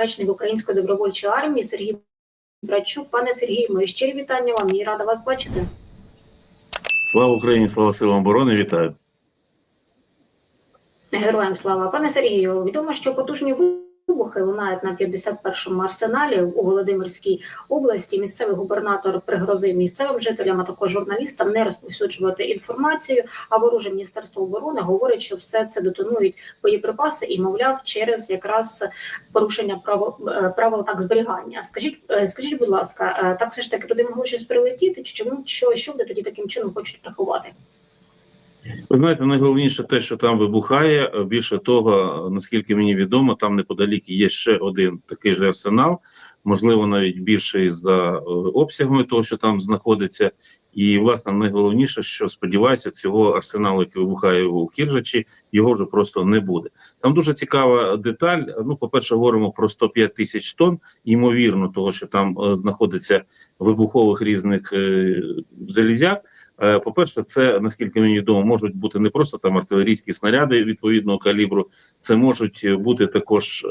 речник Української добровольчої армії Сергій Брачук. Пане Сергію, мої щирі вітання вам і рада вас бачити. Слава Україні, слава силам оборони, вітаю. Героям слава. Пане Сергію, відомо, що потужні вибухи лунають на 51-му арсеналі у Володимирській області. Місцевий губернатор пригрозив місцевим жителям, а також журналістам не розповсюджувати інформацію. А вороже міністерство оборони говорить, що все це детонують боєприпаси і, мовляв, через якраз порушення правил е, правил так зберігання. Скажіть, е, скажіть, будь ласка, е, так все ж таки туди могло щось прилетіти? Чи чому що, що вони тоді таким чином хочуть приховати? Ви знаєте, найголовніше те, що там вибухає. Більше того, наскільки мені відомо, там неподалік є ще один такий же арсенал, можливо, навіть більший за е, обсягами того, що там знаходиться. І власне найголовніше, що сподіваюся, цього арсеналу, який вибухає у Кіржачі, його вже просто не буде. Там дуже цікава деталь. Ну, по перше, говоримо про 105 тисяч тонн, ймовірно, того, що там е, знаходиться вибухових різних е, залізяк. Е, По-перше, це наскільки мені відомо, можуть бути не просто там артилерійські снаряди відповідного калібру, це можуть бути також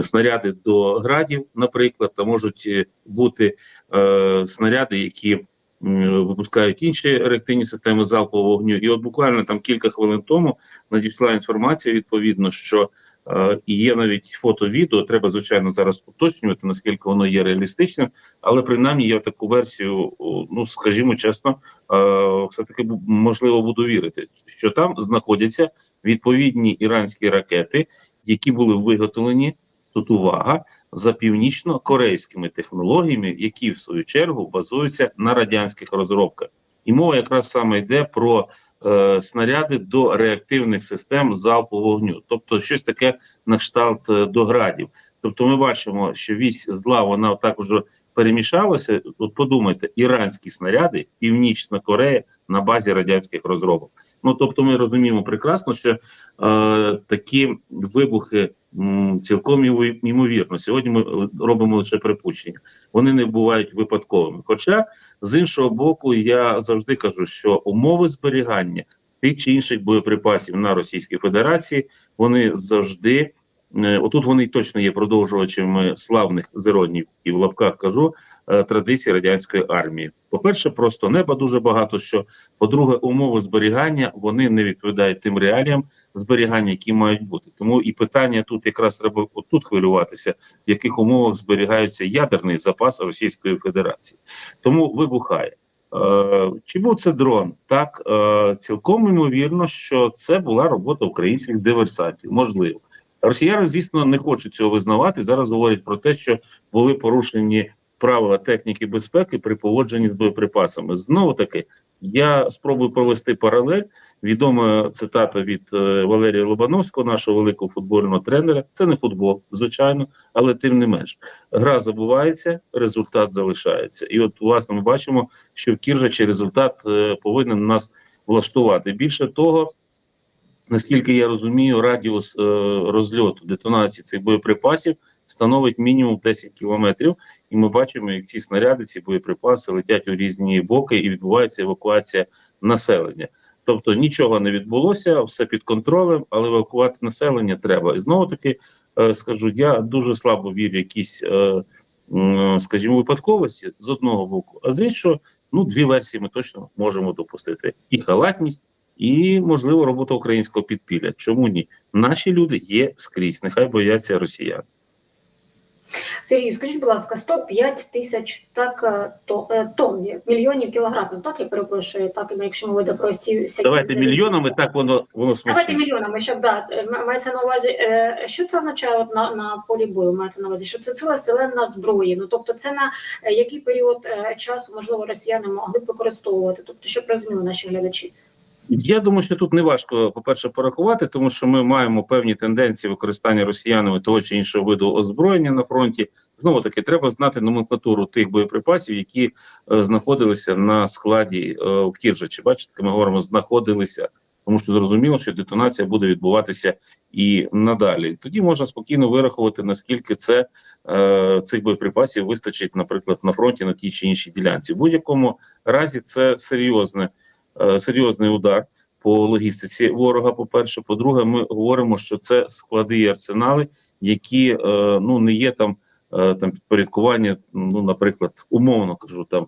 снаряди до градів, наприклад, та можуть е, бути е, снаряди, які випускають інші реактивні системи залпового вогню. І от буквально там кілька хвилин тому надійшла інформація відповідно, що е, є навіть фото відео. Треба звичайно зараз уточнювати, наскільки воно є реалістичним, але принаймні я таку версію, ну скажімо чесно, е, все таки можливо буду вірити, що там знаходяться відповідні іранські ракети, які були виготовлені. Тут увага! За північно-корейськими технологіями, які в свою чергу базуються на радянських розробках, і мова якраз саме йде про е, снаряди до реактивних систем залпового вогню, тобто щось таке на кшталт е, доградів. Тобто, ми бачимо, що вісь зла вона також перемішалася. От подумайте, іранські снаряди, Північна Корея на базі радянських розробок. Ну тобто, ми розуміємо прекрасно, що е, такі вибухи м, цілком ймовірно. Сьогодні ми е, робимо лише припущення. Вони не бувають випадковими. Хоча з іншого боку, я завжди кажу, що умови зберігання тих чи інших боєприпасів на Російській Федерації вони завжди. Е, Отут вони точно є продовжувачами славних зеронів і в лапках кажу е, традицій радянської армії. По-перше, просто неба дуже багато що. По-друге, умови зберігання вони не відповідають тим реаліям зберігання, які мають бути. Тому і питання тут якраз треба отут хвилюватися, в яких умовах зберігається ядерний запас Російської Федерації. Тому вибухає. Е, чи був це дрон? Так цілком ймовірно, що це була робота українських диверсантів. Можливо, росіяни, звісно, не хочуть цього визнавати. Зараз говорять про те, що були порушені правила техніки безпеки при поводженні з боєприпасами. Знову таки, я спробую провести паралель. Відома цитата від е, Валерія Лобановського, нашого великого футбольного тренера. Це не футбол, звичайно, але тим не менш, гра забувається, результат залишається. І от, власне, ми бачимо, що в Кіржачі результат е, повинен нас влаштувати. Більше того, наскільки я розумію, радіус е, розльоту детонації цих боєприпасів становить мінімум 10 кілометрів, і ми бачимо, як ці снаряди, ці боєприпаси летять у різні боки, і відбувається евакуація населення. Тобто нічого не відбулося, все під контролем, але евакувати населення треба. І знову таки е, скажу, я дуже слабо вірю якісь, е, м, скажімо, випадковості з одного боку, а з іншого, ну дві версії ми точно можемо допустити: і халатність, і можливо робота українського підпілля. Чому ні? Наші люди є скрізь, нехай бояться росіян. Сергію, скажіть, будь ласка, 105 тисяч так е, то, е, тонн, мільйонів кілограмів, так я перепрошую, так ну, якщо йде про ці всякі Давайте мільйонами, так воно воно Давайте мільйонами, щоб да, е, мається на увазі, е, що це означає от на, на полі бою? Мається на увазі, що це ціла селена зброї. Ну тобто, це на який період е, часу можливо росіяни могли б використовувати? Тобто, щоб розуміли наші глядачі. Я думаю, що тут не важко, по-перше, порахувати, тому що ми маємо певні тенденції використання росіянами того чи іншого виду озброєння на фронті. Знову таки, треба знати номенклатуру тих боєприпасів, які е, знаходилися на складі е, в Кіржачі. Бачите, ми говоримо, знаходилися, тому що зрозуміло, що детонація буде відбуватися і надалі. Тоді можна спокійно вирахувати, наскільки це е, цих боєприпасів вистачить, наприклад, на фронті на тій чи іншій ділянці. В будь-якому разі це серйозне. Е, Серйозний удар по логістиці ворога. По перше, по-друге, ми говоримо, що це склади і арсенали, які е, ну не є там, е, там підпорядкування. Ну, наприклад, умовно кажу, там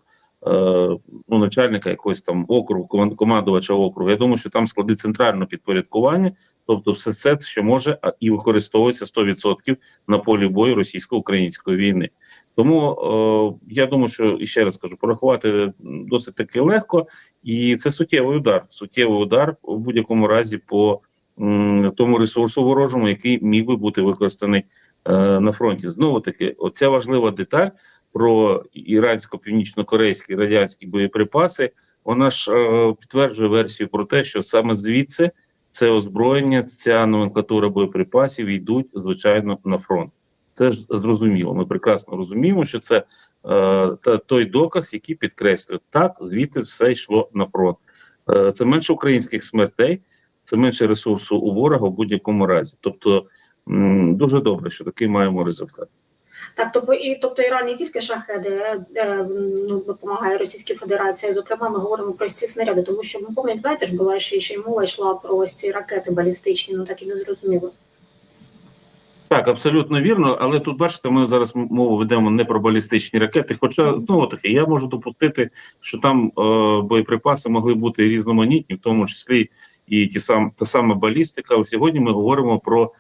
ну, начальника якогось там округу, команд- командувача округу. Я думаю, що там склади центрального підпорядкування, тобто все це, що може і використовується 100% на полі бою російсько-української війни. Тому е, я думаю, що і ще раз кажу, порахувати досить таки легко, і це суттєвий удар. Суттєвий удар у будь-якому разі по м, тому ресурсу ворожому, який міг би бути використаний е, на фронті. Знову таки, оця важлива деталь про ірансько-північно-корейські радянські боєприпаси. Вона ж е, підтверджує версію про те, що саме звідси це озброєння, ця номенклатура боєприпасів йдуть звичайно на фронт. Це ж зрозуміло. Ми прекрасно розуміємо, що це е, та той доказ, який підкреслює так, звідти все йшло на фронт. Е, це менше українських смертей, це менше ресурсу у ворога в будь-якому разі. Тобто м, дуже добре, що такий маємо результат. Так, тобто і тобто Іран не тільки шахеди е, е, ну, допомагає Російській Федерації. Зокрема, ми говоримо про ці снаряди, тому що ми пам'ятаєте ж була ще, ще мова йшла про ось ці ракети балістичні. Ну так і не зрозуміло. Так, абсолютно вірно, але тут бачите, ми зараз мову ведемо не про балістичні ракети. Хоча знову таки я можу допустити, що там е, боєприпаси могли бути різноманітні, в тому числі і ті сам та сама балістика. Але сьогодні ми говоримо про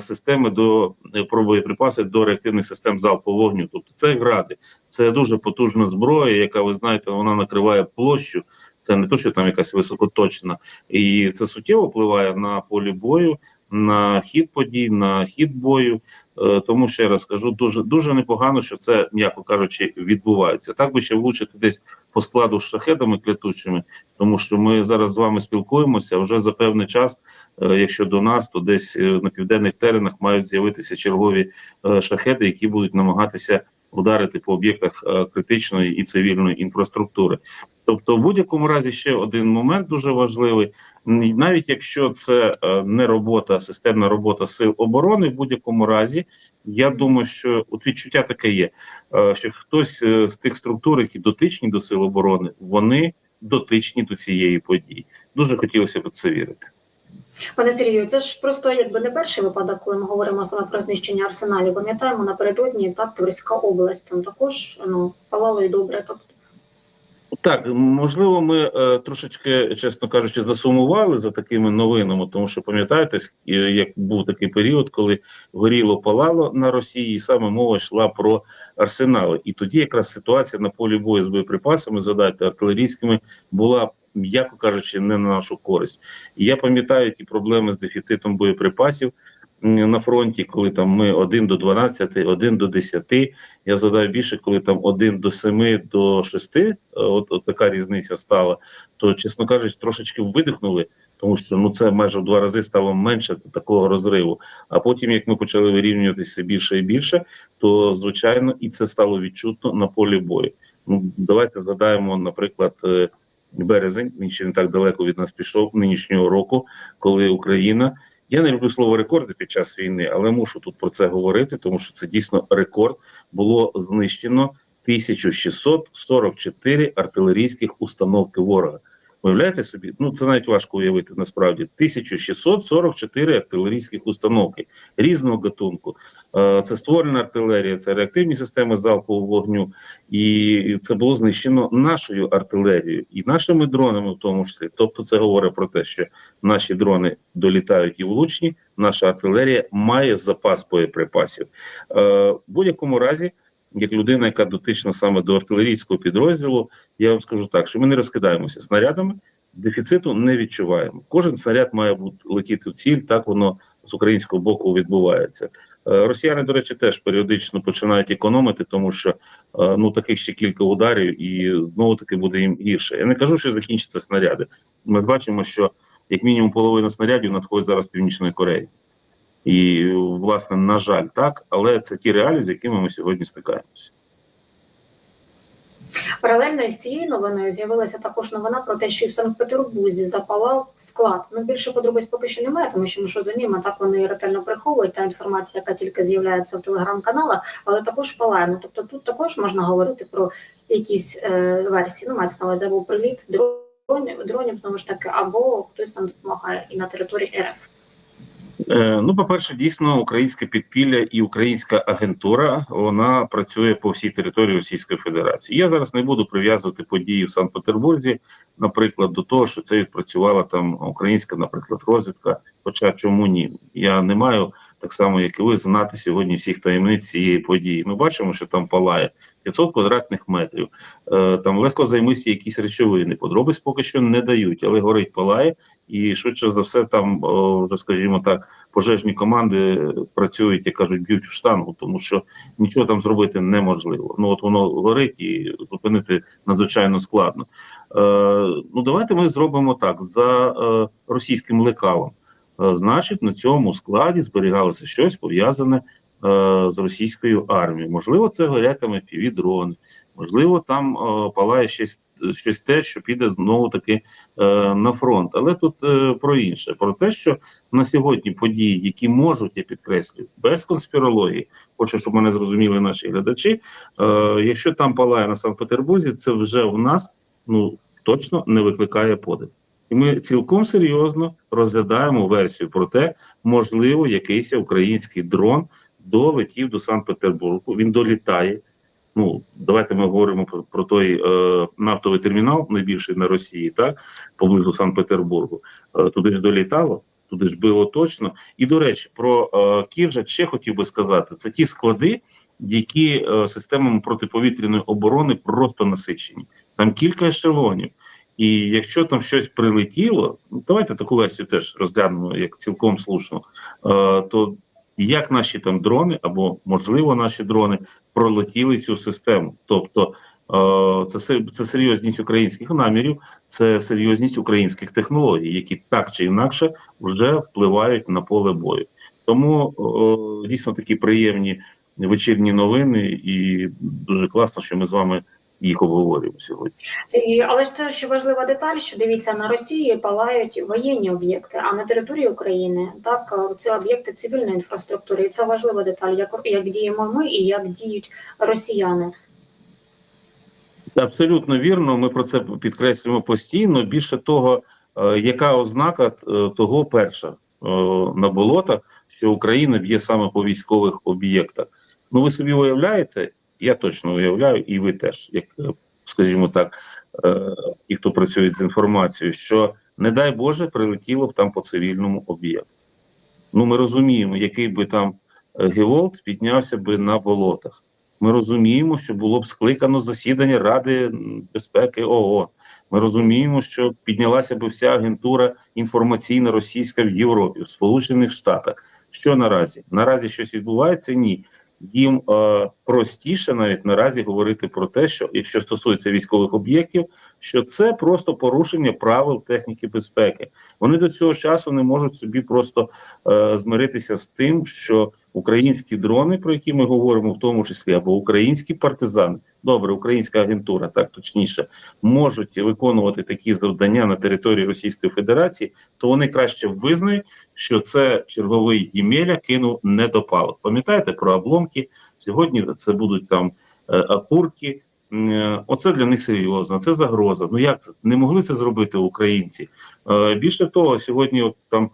системи до е, про боєприпаси до реактивних систем залпового вогню. Тобто це гради, це дуже потужна зброя, яка ви знаєте, вона накриває площу. Це не то, що там якась високоточна, і це суттєво впливає на полі бою на хід подій, на хід бою. Е, Тому ще раз кажу, дуже дуже непогано, що це, м'яко кажучи, відбувається. Так би ще влучити десь по складу з шахедами клятучими, тому що ми зараз з вами спілкуємося вже за певний час. е, Якщо до нас, то десь е, на південних теренах мають з'явитися чергові шахеди, які будуть намагатися ударити по об'єктах е, критичної і цивільної інфраструктури. Тобто, в будь-якому разі ще один момент дуже важливий. Навіть якщо це е, не робота, системна робота сил оборони, в будь-якому разі, я думаю, що от відчуття таке є, е, що хтось з тих структур, які дотичні до сил оборони, вони дотичні до цієї події. Дуже хотілося б це вірити. Пане Сергію, це ж просто якби не перший випадок, коли ми говоримо саме про знищення арсеналів. Пам'ятаємо напередодні так Тверська область там також ну палало і добре. Тобто Так, можливо, ми е, трошечки, чесно кажучи, засумували за такими новинами, тому що пам'ятаєте, як був такий період, коли горіло палало на Росії, і саме мова йшла про арсенали. І тоді якраз ситуація на полі бою з боєприпасами, згадайте, артилерійськими, була, м'яко кажучи, не на нашу користь. І я пам'ятаю ті проблеми з дефіцитом боєприпасів на фронті, коли там ми 1 до 12, 1 до 10, я задаю більше, коли там 1 до 7, до 6, е, от, от така різниця стала, то, чесно кажучи, трошечки видихнули, тому що ну це майже в два рази стало менше такого розриву. А потім, як ми почали вирівнюватися більше і більше, то звичайно і це стало відчутно на полі бою. Ну давайте задаємо, наприклад. Березень він ще не так далеко від нас пішов нинішнього року, коли Україна я не люблю слово рекорди під час війни, але мушу тут про це говорити, тому що це дійсно рекорд. Було знищено 1644 артилерійських установки ворога. Уявляєте собі? Ну це навіть важко уявити насправді. 1644 артилерійських установки різного гатунку. Е, Це створена артилерія, це реактивні системи залпового вогню, і це було знищено нашою артилерією і нашими дронами, в тому числі. Тобто, це говорить про те, що наші дрони долітають і влучні. Наша артилерія має запас боєприпасів. Е, в будь-якому разі, як людина, яка дотична саме до артилерійського підрозділу, я вам скажу так, що ми не розкидаємося снарядами. Дефіциту не відчуваємо. Кожен снаряд має бути летіти в ціль. Так воно з українського боку відбувається. Е, Росіяни, до речі, теж періодично починають економити, тому що е, ну таких ще кілька ударів, і знову таки буде їм гірше. Я не кажу, що закінчаться снаряди. Ми бачимо, що як мінімум половина снарядів надходить зараз з північної Кореї. І, власне, на жаль, так, але це ті реалії, з якими ми сьогодні стикаємося. Паралельно із цією новиною з'явилася також новина про те, що в Санкт-Петербурзі запалав склад. Ну більше подробиць поки що немає, тому що ми ж розуміємо, так вони ретельно приховують та інформація, яка тільки з'являється в телеграм-каналах, але також палає. Ну тобто тут також можна говорити про якісь е, версії. Ну мається на увазі або приліт, дронів, дронів знову ж таки, або хтось там допомагає і на території РФ. Е, Ну, по-перше, дійсно, українське підпілля і українська агентура вона працює по всій території Російської Федерації. Я зараз не буду прив'язувати події в Санкт-Петербурзі, наприклад, до того, що це відпрацювала там українська, наприклад, розвідка. Хоча чому ні? Я не маю так само, як і ви, знати сьогодні всіх таємниць цієї події. Ми бачимо, що там палає 500 квадратних метрів. Е, Там легко займисті якісь речовини. Подробиць поки що не дають, але горить палає, і швидше за все, там о, скажімо так, пожежні команди працюють, як кажуть, б'ють у штангу, тому що нічого там зробити неможливо. Ну от воно горить і зупинити надзвичайно складно. Е, ну давайте ми зробимо так за е, російським лекалом. Е, значить, на цьому складі зберігалося щось пов'язане е, з російською армією. Можливо, це горять там FPV-дрони, можливо, там е, палає щось, щось те, що піде знову таки на фронт. Але тут про інше: про те, що на сьогодні події, які можуть, я підкреслюю, без конспірології, хочу, щоб мене зрозуміли наші глядачі. Якщо там палає на Санкт-Петербурзі, це вже в нас ну точно не викликає подив. І ми цілком серйозно розглядаємо версію про те, можливо, якийсь український дрон долетів до Санкт-Петербургу. Він долітає. Ну, давайте ми говоримо про, про той е, нафтовий термінал, найбільший на Росії, так поблизу Санкт-Петербургу. Е, туди ж долітало, туди ж було точно. І до речі, про е, Кіржач ще хотів би сказати: це ті склади, які е, системами протиповітряної оборони просто насичені. Там кілька ешелонів. І якщо там щось прилетіло, ну давайте таку версію теж розглянемо як цілком слушно. Е, то як наші там дрони, або можливо наші дрони пролетіли цю систему? Тобто е, це це серйозність українських намірів, це серйозність українських технологій, які так чи інакше вже впливають на поле бою. Тому дійсно такі приємні вечірні новини, і дуже класно, що ми з вами їх обговорюємо сьогодні. Сергій, але ж це ще важлива деталь, що дивіться на Росії палають воєнні об'єкти, а на території України так е, це об'єкти цивільної інфраструктури. І це важлива деталь, як, як діємо ми і як діють росіяни. Абсолютно вірно. Ми про це підкреслюємо постійно. Більше того, е, яка ознака е, того перша на болотах, що Україна б'є саме по військових об'єктах. Ну ви собі уявляєте? Я точно уявляю, і ви теж, як е, скажімо так, е, ті, хто працюють з інформацією, що не дай Боже прилетіло б там по цивільному об'єкту. Ну ми розуміємо, який би там е, Геволт піднявся би на болотах. Ми розуміємо, що було б скликано засідання Ради безпеки ООН. Ми розуміємо, що піднялася б вся агентура інформаційна російська в Європі, в Сполучених Штатах. Що наразі? Наразі щось відбувається? Ні. Їм е, простіше навіть наразі говорити про те, що якщо стосується військових об'єктів, що це просто порушення правил техніки безпеки. Вони до цього часу не можуть собі просто е, змиритися з тим, що українські дрони, про які ми говоримо, в тому числі або українські партизани, добре, українська агентура, так точніше, можуть виконувати такі завдання на території Російської Федерації, то вони краще визнають, що це черговий Ємеля кинув недопалок. Пам'ятаєте про обломки? Сьогодні це будуть там е, окурки. Е, Оце для них серйозно, це загроза. Ну як не могли це зробити українці? Е, Більше того, сьогодні от там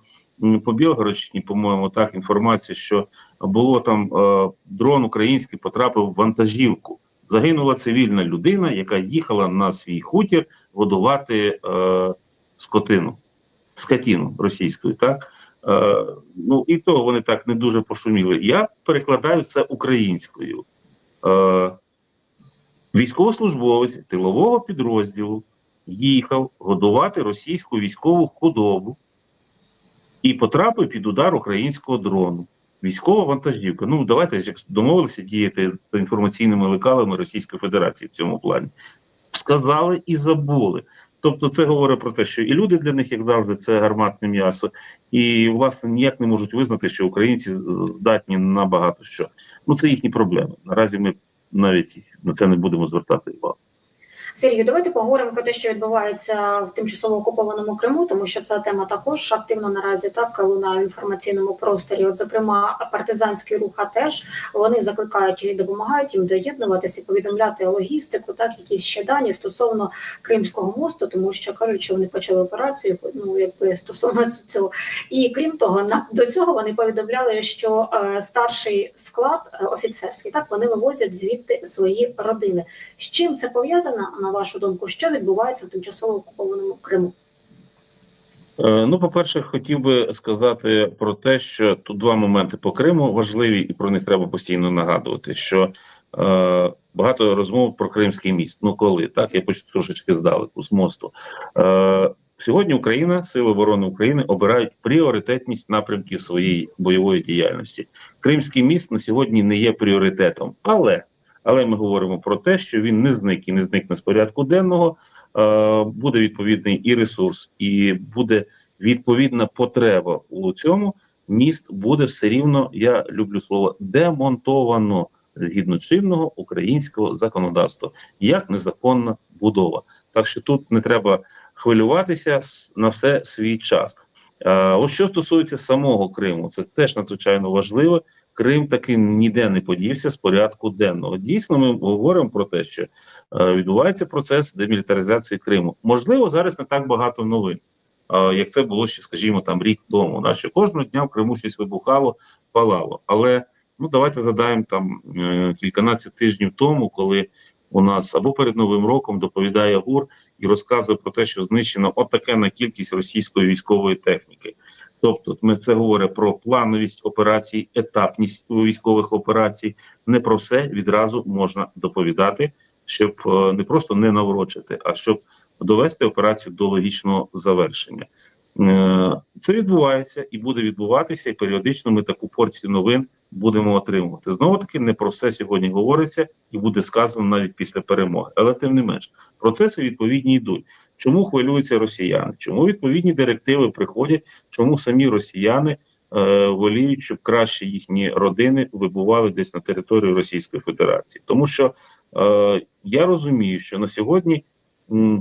по Білгородщині, по-моєму, так інформація, що було там е, дрон український потрапив в вантажівку. Загинула цивільна людина, яка їхала на свій хутір годувати е, скотину, скотину російською, так. Е, ну і то вони так не дуже пошуміли. Я перекладаю це українською. Е, військовослужбовець тилового підрозділу їхав годувати російську військову худобу і потрапив під удар українського дрону. Військова вантажівка. Ну давайте як домовилися діяти інформаційними лекалами Російської Федерації в цьому плані. Сказали і забули. Тобто, це говорить про те, що і люди для них, як завжди, це гарматне м'ясо, і власне ніяк не можуть визнати, що українці е, здатні на багато що. Ну це їхні проблеми. Наразі ми навіть на це не будемо звертати увагу. Сергію, давайте поговоримо про те, що відбувається в тимчасово окупованому Криму, тому що ця тема також активно наразі так лунає в інформаційному просторі. От, зокрема, партизанський рух теж вони закликають і допомагають їм доєднуватися, повідомляти логістику, так якісь ще дані стосовно Кримського мосту, тому що кажуть, що вони почали операцію. Ну якби стосовно цього, і крім того, на до цього вони повідомляли, що е, старший склад е, офіцерський так вони вивозять звідти свої родини. З чим це пов'язано, на вашу думку, що відбувається в тимчасово окупованому Криму? Е, Ну, по-перше, хотів би сказати про те, що тут два моменти по Криму важливі, і про них треба постійно нагадувати. Що е, багато розмов про Кримський міст. Ну коли так, я почну трошечки здалеку з мосту. Е, Сьогодні Україна, Сили оборони України обирають пріоритетність напрямків своєї бойової діяльності. Кримський міст на сьогодні не є пріоритетом, але але ми говоримо про те, що він не зник і не зникне з порядку денного. Е, буде відповідний і ресурс, і буде відповідна потреба у цьому. Міст буде все рівно. Я люблю слово демонтовано згідно чинного українського законодавства, як незаконна будова. Так що тут не треба хвилюватися на все свій час. Е, Ось що стосується самого Криму, це теж надзвичайно важливо. Крим таки ніде не подівся з порядку денного. Дійсно, ми говоримо про те, що е, відбувається процес демілітаризації Криму. Можливо, зараз не так багато новин, е, як це було ще, скажімо, там рік тому. Да, що кожного дня в Криму щось вибухало, палало. Але ну давайте згадаємо там кільканадцять тижнів тому, коли у нас або перед новим роком доповідає ГУР і розказує про те, що знищено отакена кількість російської військової техніки. Тобто, ми це говоримо про плановість операцій, етапність військових операцій. Не про все відразу можна доповідати, щоб е, не просто не наврочити, а щоб довести операцію до логічного завершення. Е, Це відбувається і буде відбуватися, і періодично ми таку порцію новин будемо отримувати. Знову таки, не про все сьогодні говориться і буде сказано навіть після перемоги. Але тим не менш, процеси відповідні йдуть. Чому хвилюються росіяни? Чому відповідні директиви приходять? Чому самі росіяни е, воліють, щоб краще їхні родини вибували десь на території Російської Федерації? Тому що е, я розумію, що на сьогодні.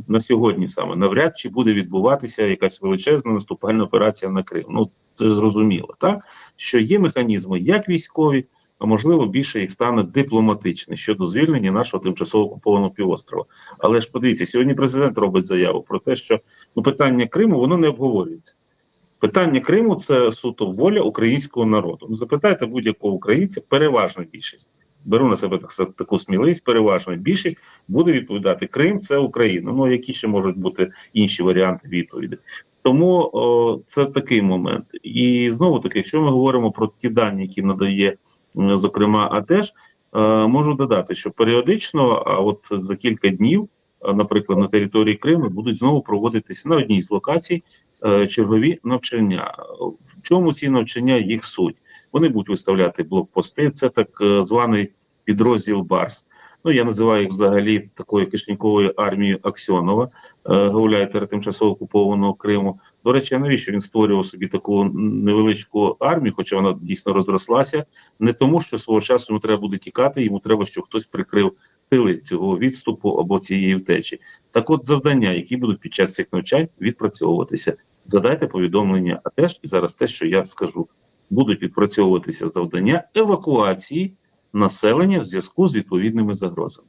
На сьогодні саме навряд чи буде відбуватися якась величезна наступальна операція на Крим. Ну це зрозуміло, так що є механізми, як військові, а можливо більше їх стане дипломатичні щодо звільнення нашого тимчасово окупованого півострова. Але ж подивіться, сьогодні президент робить заяву про те, що ну питання Криму воно не обговорюється. Питання Криму це суто воля українського народу. Ну, запитайте будь-якого українця, переважна більшість. Беру на себе так, таку сміливість, переважна більшість буде відповідати Крим це Україна. Ну які ще можуть бути інші варіанти відповіді. Тому о, це такий момент. І знову таки, якщо ми говоримо про ті дані, які надає, зокрема, АТЕШ, е, можу додати, що періодично, а от за кілька днів, е, наприклад, на території Криму будуть знову проводитися на одній з локацій е, чергові навчання. В чому ці навчання їх суть? Вони будуть виставляти блокпости. Це так е, званий підрозділ Барс. Ну я називаю їх взагалі такою кишеньковою армією Аксьонова, е, гауляйтера тимчасово окупованого Криму. До речі, навіщо він створював собі таку невеличку армію, хоча вона дійсно розрослася, не тому, що свого часу йому треба буде тікати, йому треба, щоб хтось прикрив тили цього відступу або цієї втечі. Так, от завдання, які будуть під час цих навчань відпрацьовуватися. Задайте повідомлення, а теж і зараз те, що я скажу, будуть відпрацьовуватися завдання евакуації населення в зв'язку з відповідними загрозами.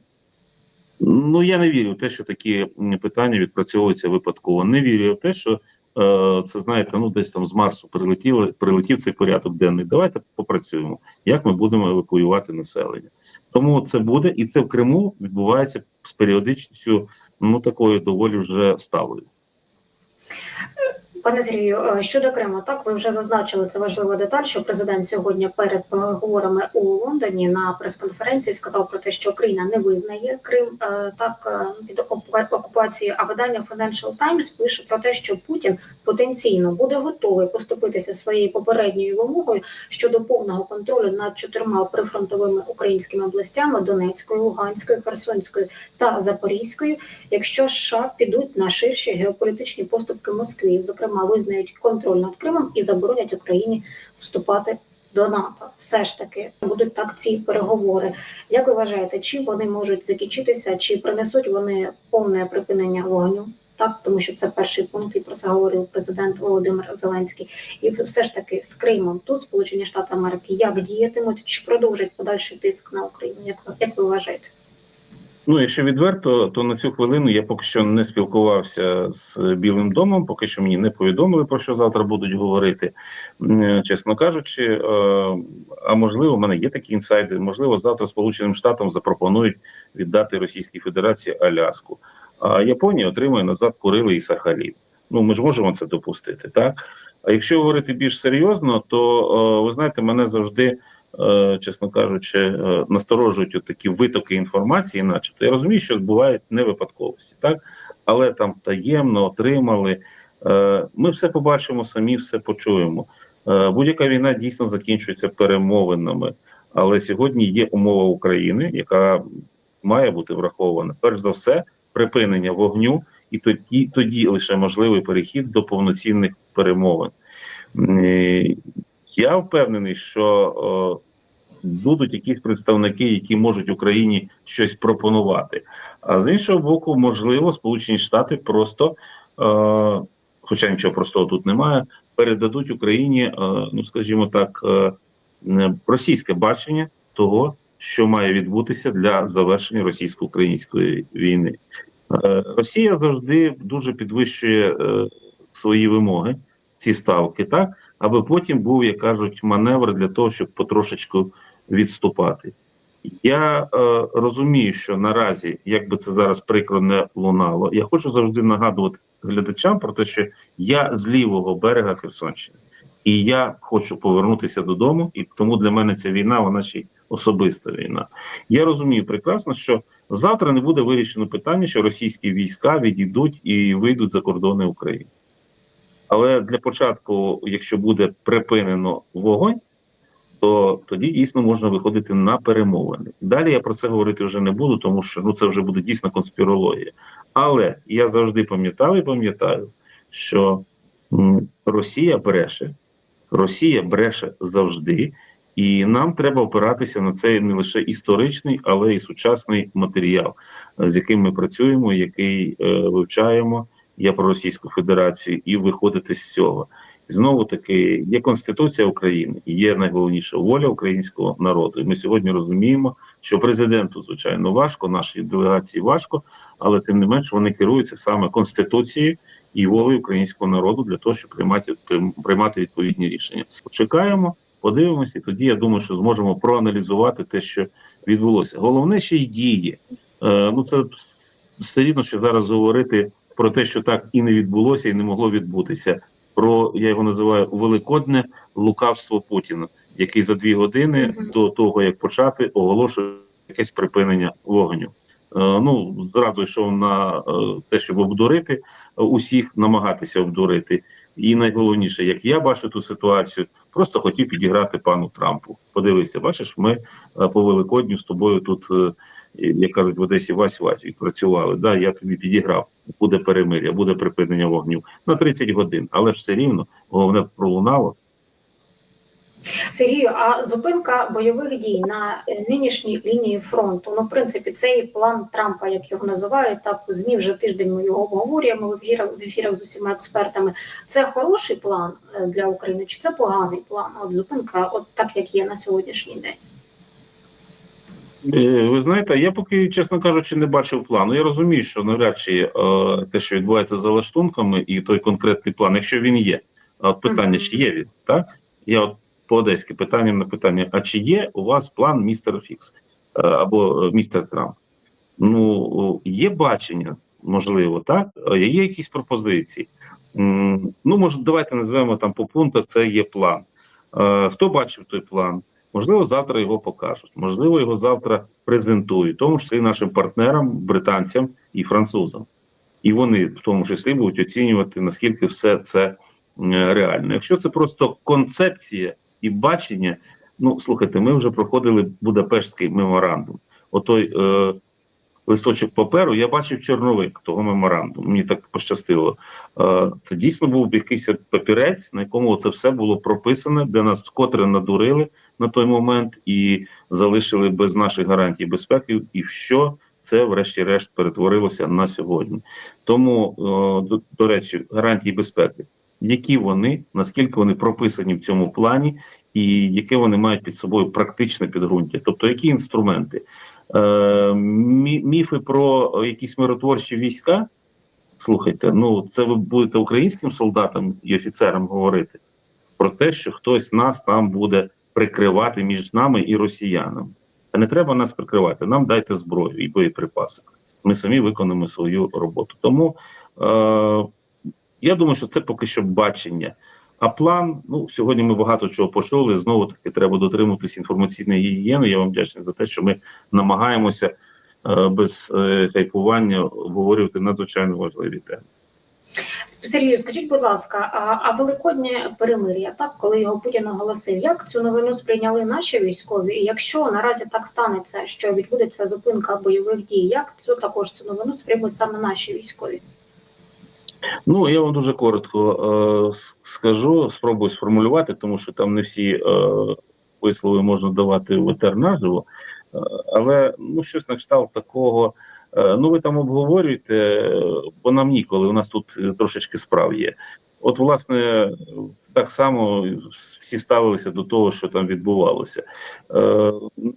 Ну я не вірю в те, що такі питання відпрацьовуються випадково. Не вірю в те, що е, це знаєте, ну десь там з Марсу прилетіло, прилетів цей порядок денний. Давайте попрацюємо, як ми будемо евакуювати населення. Тому це буде, і це в Криму відбувається з періодичністю, ну такою доволі вже сталою. Пане Сергію, е, щодо Криму, так ви вже зазначили це важлива деталь, що президент сьогодні перед переговорами у Лондоні на прес-конференції сказав про те, що Україна не визнає Крим е, так е, під окупа- окупацією. А видання Financial Times пише про те, що Путін потенційно буде готовий поступитися своєю попередньою вимогою щодо повного контролю над чотирма прифронтовими українськими областями Донецькою, Луганською, Херсонською та Запорізькою, якщо США підуть на ширші геополітичні поступки Москві, зокрема визнають контроль над Кримом і заборонять Україні вступати до НАТО, все ж таки будуть так ці переговори. Як ви вважаєте, чим вони можуть закінчитися? Чи принесуть вони повне припинення вогню? Так, тому що це перший пункт, і про це говорив президент Володимир Зеленський. І все ж таки з Кримом тут Сполучені Штати Америки як діятимуть, чи продовжать подальший тиск на Україну? Як, як ви вважаєте? Ну, якщо відверто, то на цю хвилину я поки що не спілкувався з Білим домом, поки що мені не повідомили про що завтра будуть говорити. Чесно кажучи, е, а можливо, в мене є такі інсайди. Можливо, завтра Сполученим Штатам запропонують віддати Російській Федерації Аляску, а Японія отримує назад Курили і Сахалін. Ну, ми ж можемо це допустити, так? А якщо говорити більш серйозно, то е, ви знаєте, мене завжди е, чесно кажучи, е, насторожують такі витоки інформації, начебто. Я розумію, що бувають не випадковості, так? Але там таємно отримали. Е, Ми все побачимо самі, все почуємо. Е, Будь-яка війна дійсно закінчується перемовинами, але сьогодні є умова України, яка має бути врахована. Перш за все, припинення вогню, і тоді, тоді лише можливий перехід до повноцінних перемовин. Я впевнений, що е, будуть якісь представники, які можуть Україні щось пропонувати. А з іншого боку, можливо, Сполучені Штати просто, е, хоча нічого простого тут немає, передадуть Україні, е, ну скажімо так, е, російське бачення того, що має відбутися для завершення російсько-української війни. Е, Росія завжди дуже підвищує е, свої вимоги, ці ставки, так аби потім був, як кажуть, маневр для того, щоб потрошечку відступати. Я е, розумію, що наразі, як би це зараз прикро не лунало, я хочу завжди нагадувати глядачам про те, що я з лівого берега Херсонщини, і я хочу повернутися додому, і тому для мене ця війна, вона ще й особиста війна. Я розумію прекрасно, що завтра не буде вирішено питання, що російські війська відійдуть і вийдуть за кордони України. Але для початку, якщо буде припинено вогонь, то тоді дійсно можна виходити на перемовини. Далі я про це говорити вже не буду, тому що ну це вже буде дійсно конспірологія. Але я завжди пам'ятав і пам'ятаю, що Росія бреше, Росія бреше завжди, і нам треба опиратися на цей не лише історичний, але й сучасний матеріал, з яким ми працюємо, який е, вивчаємо. Я про Російську Федерацію і виходити з цього. Знову таки є Конституція України, і є найголовніша воля українського народу. І ми сьогодні розуміємо, що президенту, звичайно, важко, нашій делегації важко, але тим не менш вони керуються саме Конституцією і волею українського народу для того, щоб приймати приймати відповідні рішення. Почекаємо, подивимося, і тоді я думаю, що зможемо проаналізувати те, що відбулося. Головне ще й дії. Е, ну це все рівно, що зараз говорити про те, що так і не відбулося, і не могло відбутися. Про я його називаю великодне лукавство Путіна, який за дві години Мгм. до того як почати оголошує якесь припинення вогню. Е, ну зразу йшов на е, те, щоб обдурити е, усіх, намагатися обдурити. І найголовніше, як я бачу ту ситуацію, просто хотів підіграти пану Трампу. Подивися, бачиш, ми е, по Великодню з тобою тут, е, як кажуть в Одесі, Вась Вась відпрацювали. Да, я тобі підіграв. Буде перемир'я, буде припинення вогню на 30 годин, але ж все рівно головне пролунало. Сергію, а зупинка бойових дій на е, нинішній лінії фронту. Ну, в принципі, цей план Трампа, як його називають, так у змі вже тиждень ми його обговорюємо в ефірах, в ефірах з усіма експертами. Це хороший план е, для України, чи це поганий план? От зупинка, от так як є на сьогоднішній день. Е, Ви знаєте, я поки, чесно кажучи, не бачив плану. Я розумію, що навряд чи е, те, що відбувається за лаштунками, і той конкретний план, якщо він є, от питання, чи є він, так? Я от по одеськи питанням на питання: а чи є у вас план містер Фікс е, або е, містер Трамп? Ну, є бачення, можливо, так? Є якісь пропозиції. М, Ну, може, давайте назвемо там по пунктах. Це є план. Е, Хто бачив той план? Можливо, завтра його покажуть. Можливо, його завтра презентують, тому числі нашим партнерам, британцям і французам. І вони в тому числі будуть оцінювати, наскільки все це е, реально. Якщо це просто концепція і бачення, ну слухайте, ми вже проходили Будапештський меморандум. Отой е, листочок паперу, я бачив чорновик того меморандуму. Мені так пощастило. Е, Це дійсно був якийсь папірець, на якому це все було прописане, де нас вкотре надурили на той момент і залишили без наших гарантій безпеки, і що це, врешті-решт, перетворилося на сьогодні. Тому, е, до, до речі, гарантії безпеки, які вони, наскільки вони прописані в цьому плані, і яке вони мають під собою практичне підґрунтя, тобто які інструменти. Е, міфи про якісь миротворчі війська. Слухайте, ну це ви будете українським солдатам і офіцерам говорити про те, що хтось нас там буде прикривати між нами і росіянами. Та не треба нас прикривати. Нам дайте зброю і боєприпаси. Ми самі виконуємо свою роботу. Тому е, я думаю, що це поки що бачення. А план, ну сьогодні ми багато чого почули. Знову таки треба дотримуватись інформаційної гігієни. Я вам вдячний за те, що ми намагаємося е, без е, хайпування обговорювати надзвичайно важливі теми. Сергію, скажіть, будь ласка, а, а великоднє перемир'я, так коли його Путін оголосив, як цю новину сприйняли наші військові? І якщо наразі так станеться, що відбудеться зупинка бойових дій, як цю також цю новину сприймуть саме наші військові? Ну я вам дуже коротко е, скажу, спробую сформулювати, тому що там не всі е, вислови можна давати в етер наживо. Е, але ну щось на кшталт такого. Е, ну ви там обговорюєте, бо нам ніколи. У нас тут е, трошечки справ є. От, власне, так само всі ставилися до того, що там відбувалося. Е,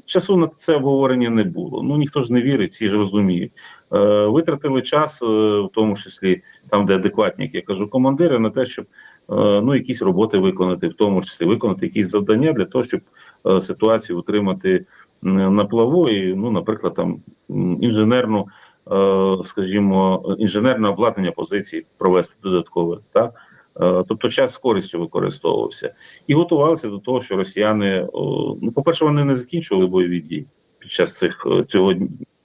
часу на це обговорення не було. Ну ніхто ж не вірить, всі ж розуміють. Е, витратили час, е, в тому числі там, де адекватні, як я кажу, командири, на те, щоб е, ну якісь роботи виконати, в тому числі виконати якісь завдання для того, щоб е, ситуацію утримати на плаву, і ну, наприклад, там інженерну, е, скажімо, інженерне обладнання позицій провести додаткове, так. Е, Тобто час з користю використовувався і готувалися до того, що росіяни, ну, по-перше, вони не закінчували бойові дії під час цих е, цього,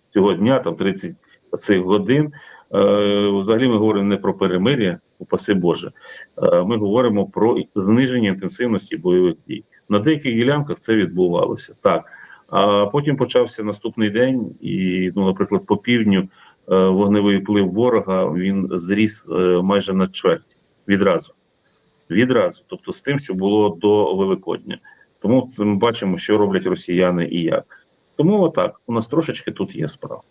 цього дня, там 30 цих годин. Е, Взагалі ми говоримо не про перемир'я, упаси Боже. Е, Ми говоримо про зниження інтенсивності бойових дій. На деяких ділянках це відбувалося так. А потім почався наступний день, і, ну, наприклад, по півдню е, вогневий вплив ворога він зріс е, майже на чверть відразу. Відразу, тобто з тим, що було до Великодня. Тому ми бачимо, що роблять росіяни і як. Тому отак, у нас трошечки тут є справа.